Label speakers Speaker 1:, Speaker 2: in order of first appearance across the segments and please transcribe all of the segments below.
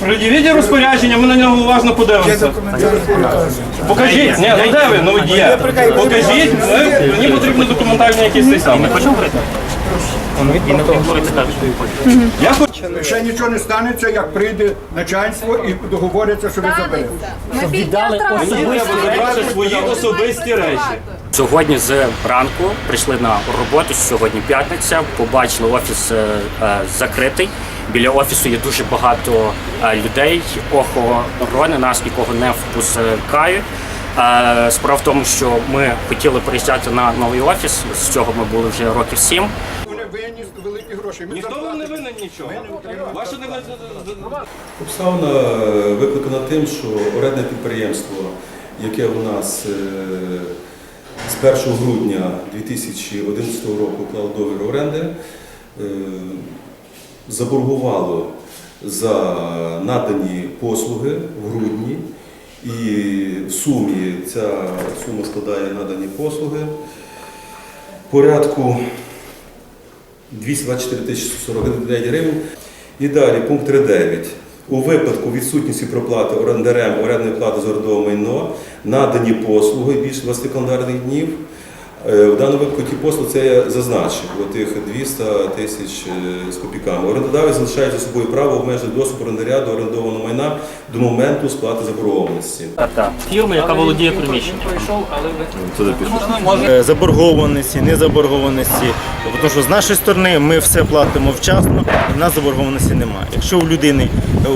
Speaker 1: Пред'явіть розпорядження, ми на нього уважно подивимося. Покажіть, ні, ну де ви? Ну є. Покажіть, мені потрібно документальні якісь цей. Я хочу.
Speaker 2: Ще нічого не станеться, як прийде начальство і договориться, що ви заберете.
Speaker 3: Ми підняли
Speaker 1: особисті особисті речі.
Speaker 4: Сьогодні з ранку прийшли на роботу. Сьогодні п'ятниця. Побачили офіс е, е, закритий. Біля офісу є дуже багато е, людей. Охорони нас нікого не впускають. Е, Справа в тому, що ми хотіли переїжджати на новий офіс. З цього ми були вже років сім.
Speaker 2: Вони винні великі гроші. Ми
Speaker 1: Ніхто вам не винен нічого. Ваше не
Speaker 5: Обставина викликана тим, що орендне підприємство, яке у нас е, з 1 грудня 2011 року уклало договір оренди, е, заборгувало за надані послуги в грудні. І в сумі ця сума складає надані послуги порядку 224 тисячі 49 гривень. І далі пункт 3.9. У випадку відсутності проплати орендарем орендної плати за орендове майно надані послуги більше 20 календарних днів. Е, В даному випадку ті послуги це я зазначив, отих 200 тисяч е, з копійками. Орендодавець залишає за собою право обмежити доступ орендаря до орендованого майна до моменту сплати заборгованості.
Speaker 4: Фірми, яка володіє приміщенням.
Speaker 6: Е, заборгованості, незаборгованості. Тому що з нашої сторони ми все платимо вчасно, і в нас заборгованості немає. Якщо у людини,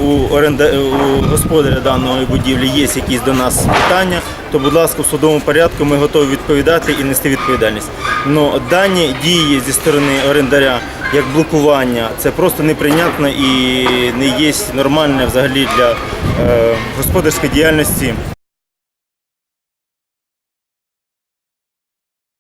Speaker 6: у, оренда, у господаря даної будівлі є якісь до нас питання, то, будь ласка, в судовому порядку ми готові відповідати і нести відповідальність. Но дані дії зі сторони орендаря, як блокування, це просто неприйнятно і не є нормальне взагалі для е, господарської діяльності